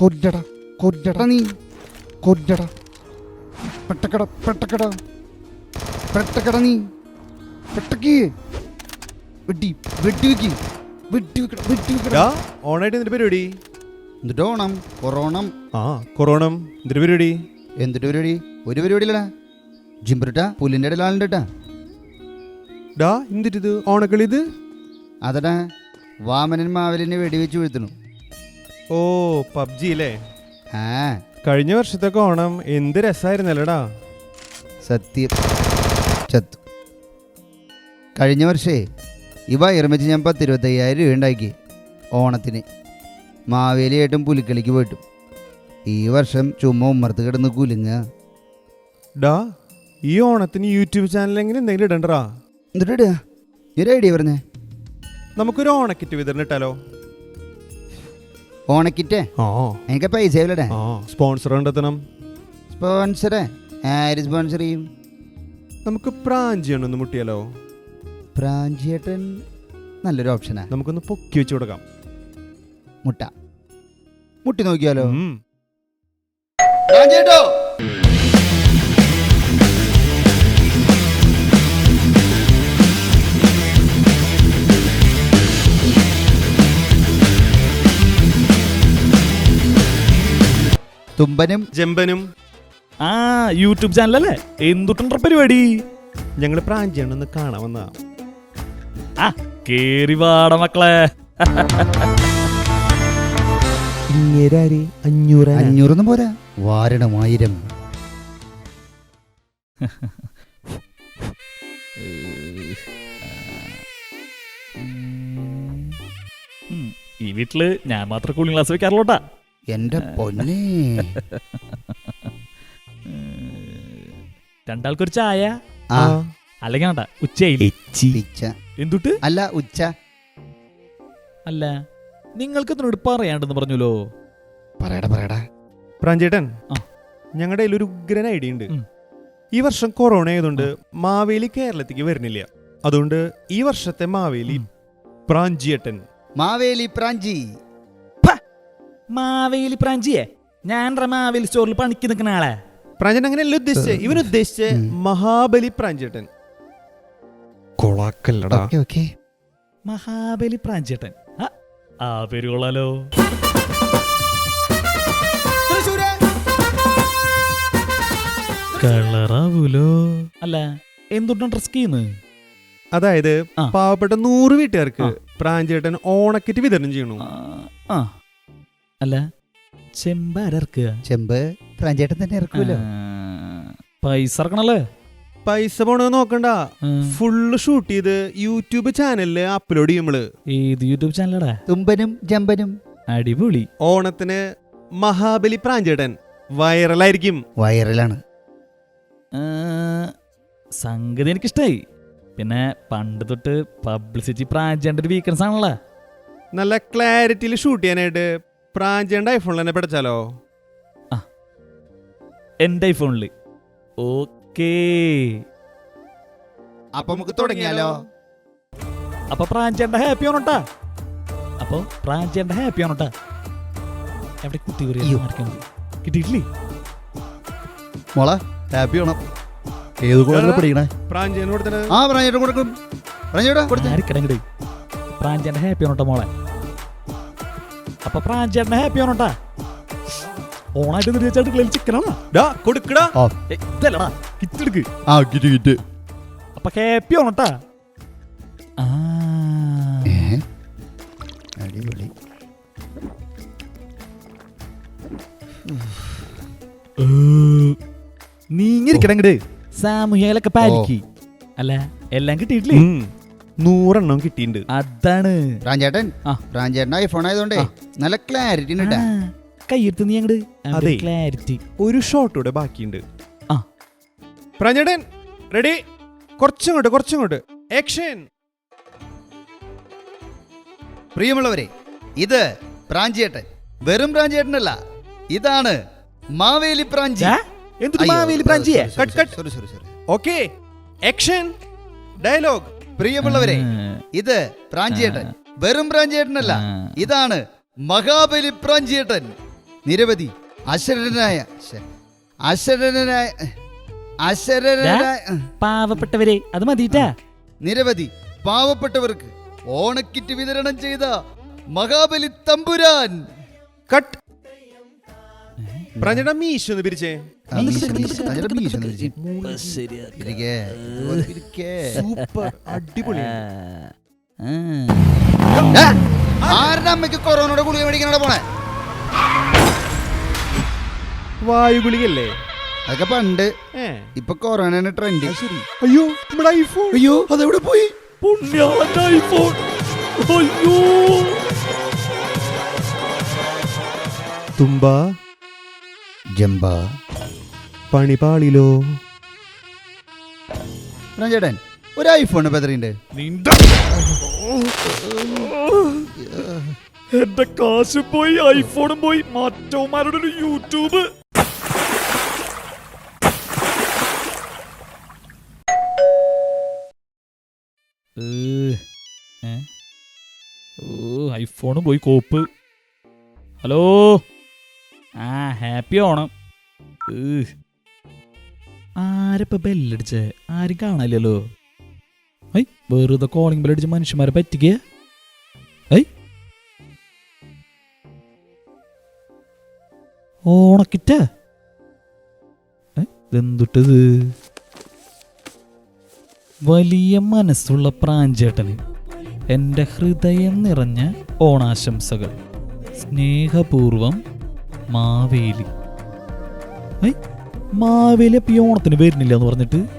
കൊല്ലട കൊല്ലട നീ. കൊല്ലട പെട്ടക്കട പെട്ടക്കട. പെട്ടക്കട നീ. പെട്ടക്ക്. വെട്ടി വെട്ടി വെക്കി. വെട്ടി വെക്കട വെട്ടി വെക്കട. ഡാ ഓണായിട്ട് എന്തിന്റെ പരിപാടി? എന്നിട്ട് ഓണം? കൊറോണം. ആ കൊറോണം. എന്തിന്റെ പരിപാടി? എന്തിട്ട് പരിപാടി? ഒരു പരിപാടിയില്ലടാ. ജിംബ്രട്ട പുല്ലിന്റെ ഇടയിൽ ആളുണ്ടാ ഡാ എന്തിട്ട് ഓണക്കളി ഇത്? അതടാ വാമനൻ മാവലിനെ വെടിവെച്ച് വീഴ്ത്തണു. ഓ പബ്ജി അല്ലേ ആ. കഴിഞ്ഞ വർഷത്തൊക്കെ ഓണം എന്ത് രസമായിരുന്നല്ലടാ സത്യം. ചത്തു. കഴിഞ്ഞ വർഷേ ഇവ ഇറമിച്ച് ഞാൻ ഞാൻ പത്തിരുപത്തയ്യായിരം രൂപ ഉണ്ടാക്കി ഓണത്തിന്. മാവേലിയായിട്ടും പുലിക്കളിക്ക് പോയിട്ടും. ഈ വർഷം ചുമ്മാ ഉമ്മർത്ത് കിടന്ന് കുലുങ്ങ ഡാ ഈ ഓണത്തിന് യൂട്യൂബ് ചാനലെങ്കിലും എന്തെങ്കിലും ഇടണ്ടടാ എന്നിട്ട് ഒരു ഐഡിയ പറഞ്ഞേ. നമുക്കൊരു ഓണക്കിറ്റ് വിതരണം ഇട്ടാലോ? ഓണക്കിറ്റേ? ആ എനിക്ക് പൈസ ഇല്ലടേ ആ സ്പോൺസർ കണ്ടെത്തണം. സ്പോൺസറെ? ആര് സ്പോൺസർ ചെയ്യും? നമുക്ക് പ്രാഞ്ചിയാണ് ഒന്ന് മുട്ടിയാലോ? പ്രാഞ്ചിയേട്ടൻ നല്ലൊരു ഓപ്ഷനാ. നമുക്കൊന്ന് പൊക്കി വെച്ച് കൊടുക്കാം. മുട്ട. മുട്ടി നോക്കിയാലോ? ഉം. തുമ്പനും ജമ്പനും. ആ യൂട്യൂബ് ചാനൽ അല്ലേ എന്തുട്ടുണ്ട പരിപാടി? ഞങ്ങൾ പ്രാഞ്ചിയാണ് ഒന്ന് കാണാൻ വന്നാ ആ കേറി വാട മക്കളെ. ഇങ്ങേരാര്? അഞ്ഞൂറ് അഞ്ഞൂറൊന്നും പോരാ. വാരണമായിരം ഉം, ഈ വീട്ടിൽ ഞാൻ മാത്രം കൂളിംഗ് ക്ലാസ് വെക്കാറുള്ളൂട്ടാ എന്റെ പൊന്നെ. രണ്ടാൾക്കൊരു ചായ. ആ. അല്ലെങ്കിൽ വേണ്ട ഉച്ചയില്ലേ പിച്ച. എന്തുട്ട്? അല്ല ഉച്ച. അല്ല നിങ്ങൾക്ക് ഇതിനോട് പറയാണ്ടെന്ന് പറഞ്ഞല്ലോ പറയടാ പറയടാ. പ്രാഞ്ചേട്ടൻ ആ. ഞങ്ങളുടെ കയ്യിൽ ഒരു ഉഗ്രൻ ഐഡിയ ഉണ്ട്. ഉം. ഈ വർഷം കൊറോണ ആയതുകൊണ്ട് മാവേലി കേരളത്തിലേക്ക് വരുന്നില്ല. അതുകൊണ്ട് ഈ വർഷത്തെ മാവേലി. പ്രാഞ്ചിയേട്ടൻ. മാവേലി പ്രാഞ്ചി. മാവേലി പ്രാഞ്ചിയെ. ഞാൻ റെ മാവേലി സ്റ്റോറിൽ പണിക്ക് നിൽക്കുന്ന ആളെ. പ്രാഞ്ചൻ അങ്ങനെയല്ല ഉദ്ദേശിച്ചത് ഇവൻ ഉദ്ദേശിച്ച മഹാബലി പ്രാഞ്ചേട്ടൻ. കൊളാക്കല്ലടാ. Okay okay. മഹാബലി പ്രാഞ്ചേട്ടൻ. ആ, ആ പേര് കൊള്ളാലോ. കളറാവൂലോ അല്ല എന്തുകൊണ്ടാണ് ഡ്രസ് ചെയ്യുന്നത് അതായത് ആ. പാവപ്പെട്ട നൂറ് വീട്ടുകാർക്ക് പ്രാഞ്ചേട്ടൻ ഓണക്കിറ്റ് വിതരണം ചെയ്യണു. ആ. അല്ല ചെമ്പ് ചെമ്പാരർക്കുക ചെമ്പ് പ്രാഞ്ചേട്ടൻ തന്നെ ഇറക്കൂലോ? പൈസ ഇറക്കണല്ലേ? പൈസ പോണത് നോക്കണ്ട. ഫുള്ള് ഷൂട്ട് ചെയ്ത് യൂട്യൂബ് ചാനലിൽ അപ്ലോഡ് ചെയ്യുമ്പൾ. ഏത് യൂട്യൂബ് ചാനലടാ? തുമ്പനും ജമ്പനും. അടിപൊളി. ഓണത്തിന് മഹാബലി പ്രാഞ്ചേട്ടൻ വൈറലായിരിക്കും. വൈറലാണ്. ആ, സംഗതി എനിക്കിഷ്ടായി. പിന്നെ പണ്ട് തൊട്ട് പബ്ലിസിറ്റി പ്രാഞ്ചേട്ടൻ ഒരു വീക്കൻസ് ആണല്ലോ. നല്ല ക്ലാരിറ്റിയിൽ ഷൂട്ട് ചെയ്യാനായിട്ട് പ്രാഞ്ചേണ്ട ഐഫോണിൽ തന്നെ പഠിച്ചാലോ എന്റെ ഐഫോണിൽ ഓക്കേ. അപ്പൊ നമുക്ക് തുടങ്ങിയാലോ? അപ്പൊ പ്രാഞ്ചേണ്ട ഹാപ്പി ആണോട്ടാ അപ്പൊ പ്രാഞ്ചേണ്ട ഹാപ്പി ആണോട്ടാ എവിടെ കുത്തി. കിട്ടിയിട്ടില്ലേ? മോളെ ഹാപ്പി ആണോ ഏത് കൂടെ പഠിക്കണേ? പ്രാഞ്ചേന് കൊടുത്തത്? ആ പ്രാഞ്ചേട്ടൻ കൊടുക്കും. പ്രാഞ്ചേട്ടാ പ്രാഞ്ചേണ്ട ഹാപ്പി ആണോട്ടാ മോളെ? അപ്പൊ പ്രാഞ്ചേണ്ട ഹാപ്പി ആണോട്ടാ ഓണായിട്ട് നിർമ്മിച്ചായിട്ട് കളിൽ ചിക്കനാണോ ഡാ കൊടുക്കടാ. ഇതല്ലടാ കിറ്റെടുക്ക് ആ കിറ്റ് കിറ്റ് അപ്പൊ ഹാപ്പി ആണോട്ടാ ആ. ഏ? അടിപൊളി. നീങ്ങിരിക്കടങ്ങട് സാമൂഹികലൊക്കെ പാലിക്ക്. അല്ല? എല്ലാം കിട്ടിയിട്ടില്ലേ? ഉം. നൂറെണ്ണം കിട്ടിയിട്ടുണ്ട്. അതാണ്. പ്രാഞ്ചേട്ടൻ ആ. പ്രാഞ്ചേട്ടൻ ഐഫോൺ ആയതുകൊണ്ടേ നല്ല ക്ലാരിറ്റി ഉണ്ട് ട്ടാ. കയ്യെടുത്ത് നീ അങ്ങട്. അതെ. ക്ലാരിറ്റി ഒരു ഷോട്ട് കൂടെ ബാക്കിയുണ്ട്. ആ. പ്രാഞ്ചേട്ടൻ റെഡി കുറച്ചങ്ങോട്ട് കുറച്ചങ്ങോട്ട്. ആക്ഷൻ പ്രിയമുള്ളവരെ ഇത് പ്രാഞ്ചേട്ടൻ വെറും പ്രാഞ്ചേട്ടനല്ല ഇതാണ് മാവേലി പ്രാഞ്ചി. എന്തൊരു Maveli പ്രാഞ്ചിയെ. Cut, cut. Sorry sorry sorry okay action dialogue പ്രിയമുള്ളവരെ ഇത് പ്രാഞ്ചിയേട്ടൻ. വെറും പ്രാഞ്ചിയേട്ടനല്ല. ഇതാണ് മഹാബലി പ്രാഞ്ചിയേട്ടൻ. നിരവധി അശരണനായ അശരനായ അശരണനായ അശരണനായ പാവപ്പെട്ടവരെ അത് മതിട്ടാ. നിരവധി പാവപ്പെട്ടവർക്ക് ഓണക്കിറ്റ് വിതരണം ചെയ്ത മഹാബലി തമ്പുരാൻ. കട്ട്. പ്രാഞ്ചേട്ടാ മീശ ഒന്ന് പിരിച്ചേ. സൂപ്പർ അടിപൊളി. ആരുടെ അമ്മയ്ക്ക് കൊറോണയുടെ ഗുളിക മേടിക്കാനാണ് പോണേ? വായു ഗുളികല്ലേ അതൊക്കെ പണ്ട്. ഇപ്പൊ കൊറോണ ട്രെൻഡ് ശരി. അയ്യോ നമ്മുടെ ഐഫോൺ അയ്യോ അതെവിടെ പോയി? ഐഫോൺ അയ്യോ. തുമ്പ ജമ്പ. പണിപാളിലോ? ചേട്ടൻ ഒരു ഐഫോൺ നിന്റെ എന്റെ കാശ് പോയി ഐഫോണും പോയി. മറ്റവന്മാരുടെ ഒരു യൂട്യൂബ്. ഐഫോണും പോയി കോപ്പ്. ഹലോ? ആ ഹാപ്പി ഓണം. ആരപ്പ ബെല്ലടിച്ച് ആരും കാണാനില്ലല്ലോ. ഐ വെറുതെ കോളിംഗ് ബെല്ലടിച്ച് മനുഷ്യന്മാരെ പറ്റിക്കുക ഐ. ഓണക്കിറ്റ? ഇതെന്തുട്ടത്? വലിയ മനസ്സുള്ള പ്രാഞ്ചേട്ടന് എന്റെ ഹൃദയം നിറഞ്ഞ ഓണാശംസകൾ. സ്നേഹപൂർവം മാവേലി. മാവേലി അപ്പൊ ഈ ഓണത്തിന് വരുന്നില്ല എന്ന് പറഞ്ഞിട്ട്?